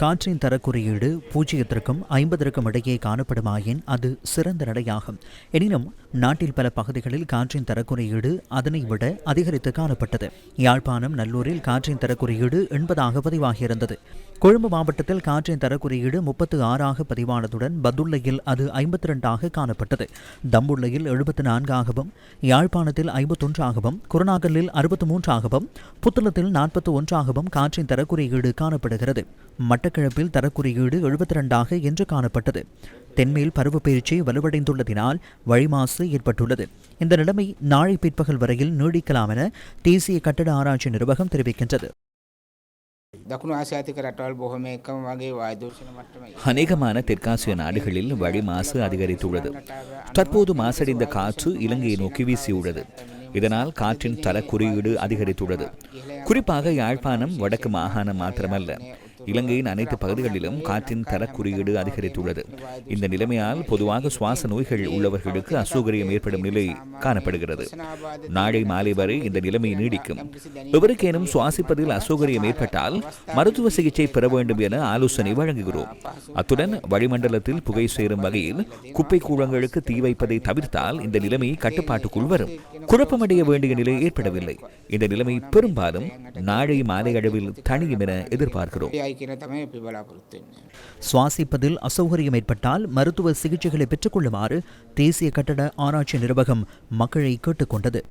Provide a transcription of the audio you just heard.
காற்றின் தரக்குறியீடு பூஜ்ஜியத்திற்கும் ஐம்பதற்கும் இடையே காணப்படுமாயின் அது சிறந்த நடையாகும் எனினும் நாட்டில் பல பகுதிகளில் காற்றின் தரக்குறியீடு அதனை விட அதிகரித்து காணப்பட்டது. யாழ்ப்பாணம் நல்லூரில் காற்றின் தரக்குறியீடு எண்பதாக பதிவாகியிருந்தது. கொழும்பு மாவட்டத்தில் காற்றின் தரக்குறியீடு முப்பத்து ஆறாக பதிவானதுடன் பதுள்ளையில் அது ஐம்பத்தி ரெண்டாக காணப்பட்டது. தம்புள்ளையில் எழுபத்து நான்காகவும் யாழ்ப்பாணத்தில் ஐம்பத்தொன்றாகவும் குருநாகலில் அறுபத்து மூன்றாகவும் புத்தளத்தில் நாற்பத்தி ஒன்றாகவும் காற்றின் தரக்குறியீடு காணப்படுகிறது. மட்ட மட்டக்கிழப்பில் தரக்குறியீடு எழுபத்தி ரெண்டாக என்று காணப்பட்டது. தென்மேல் பருவப்பெயர்ச்சி வலுவடைந்துள்ளதினால் வழிமாசு ஏற்பட்டுள்ளது. இந்த நிலைமை நாளை பிற்பகல் வரையில் நீடிக்கலாம் என தேசிய கட்டட ஆராய்ச்சி நிர்வாகம் தெரிவிக்கின்றது. அநேகமான தெற்காசிய நாடுகளில் வழி மாசு அதிகரித்துள்ளது. தற்போது மாசடைந்த காற்று இலங்கையை நோக்கி வீசியுள்ளது. இதனால் காற்றின் தர குறியீடு அதிகரித்துள்ளது. குறிப்பாக யாழ்ப்பாணம் வடக்கு மாகாணம் மாத்திரமல்ல. இலங்கையின் அனைத்து பகுதிகளிலும் காற்றின் தர குறியீடு அதிகரித்துள்ளது. இந்த நிலைமையால் பொதுவாக சுவாச நோய்கள் உள்ளவர்களுக்கு அசௌகரியம் ஏற்படும் நிலை காணப்படுகிறது. நாளை மாலை வரை இந்த நிலைமை நீடிக்கும். எவருக்கேனும் சுவாசிப்பதில் அசௌகரியம் ஏற்பட்டால் மருத்துவ சிகிச்சை பெற வேண்டும் என ஆலோசனை வழங்குகிறோம். அத்துடன் வளிமண்டலத்தில் புகை சேரும் வகையில் குப்பை கூழங்களுக்கு தீ வைப்பதை தவிர்த்தால் இந்த நிலைமை கட்டுப்பாட்டுக்குள் வரும். குழப்பமடைய வேண்டிய நிலை ஏற்படவில்லை. இந்த நிலைமை பெரும்பாலும் நாளை மாலை அளவில் தணியும் என எதிர்பார்க்கிறோம். කියන තමයි අපි බලාපොරොත්තු වෙන්නේ. சுவாசிப்பதில் அசௌகரியம் ஏற்பட்டால் மருத்துவ சிகிச்சைகளை பெற்றுக்கொள்ளுமாறு தேசிய கட்டட ஆராய்ச்சி நிர்வாகம் மக்களை கேட்டுக்கொண்டது